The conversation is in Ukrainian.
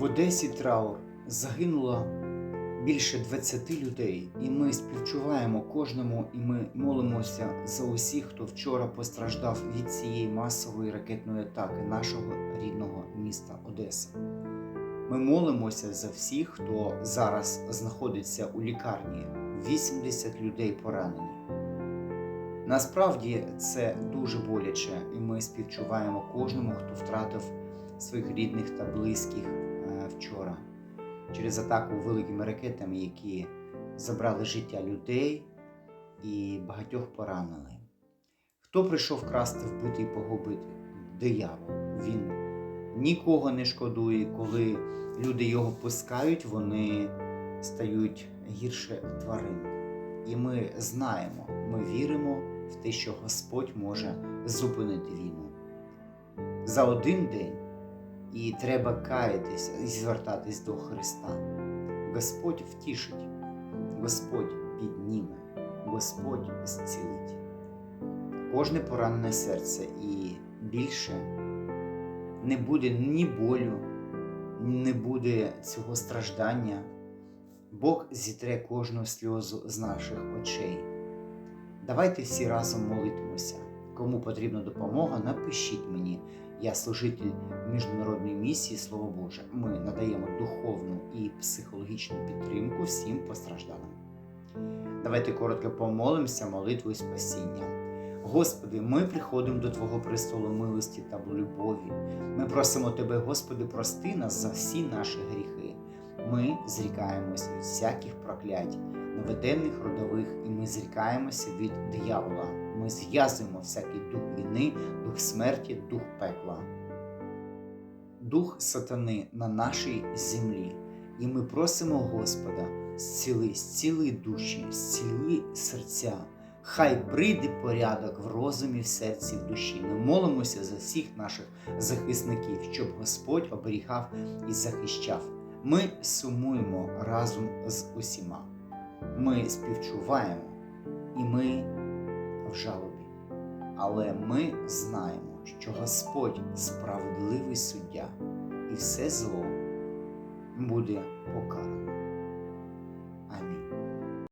В Одесі траур загинуло більше 20 людей, і ми співчуваємо кожному, і ми молимося за усіх, хто вчора постраждав від цієї масової ракетної атаки нашого рідного міста Одеса. Ми молимося за всіх, хто зараз знаходиться у лікарні. 80 людей поранені. Насправді це дуже боляче, і ми співчуваємо кожному, хто втратив своїх рідних та близьких вчора через атаку великими ракетами, які забрали життя людей і багатьох поранили. Хто прийшов красти, вбити і погубити? Диявол. Він нікого не шкодує, коли люди його пускають, вони стають гірше тварин. І ми знаємо, ми віримо в те, що Господь може зупинити війну. За один день і треба каятися і звертатись до Христа. Господь втішить, Господь підніме, Господь зцілить. Кожне поранене серце і більше не буде ні болю, не буде цього страждання. Бог зітре кожну сльозу з наших очей. Давайте всі разом молитимося. Кому потрібна допомога, напишіть мені. Я служитель міжнародної місії Слово Боже. Ми надаємо духовну і психологічну підтримку всім постраждалим. Давайте коротко помолимося молитвою спасіння. Господи, ми приходимо до Твого престолу милості та любові. Ми просимо Тебе, Господи, прости нас за всі наші гріхи. Ми зрікаємося від всяких проклять, наведених родових, і ми зрікаємося від диявола. Ми зв'язуємо всякий дух війни, дух смерті, дух пекла, дух сатани на нашій землі. І ми просимо Господа, зціли, зціли душі, зціли серця. Хай прийде порядок в розумі, в серці, в душі. Ми молимося за всіх наших захисників, щоб Господь оберігав і захищав. Ми сумуємо разом з усіма. Ми співчуваємо і ми в жалобі. Але ми знаємо, що Господь справедливий суддя, і все зло буде покарано.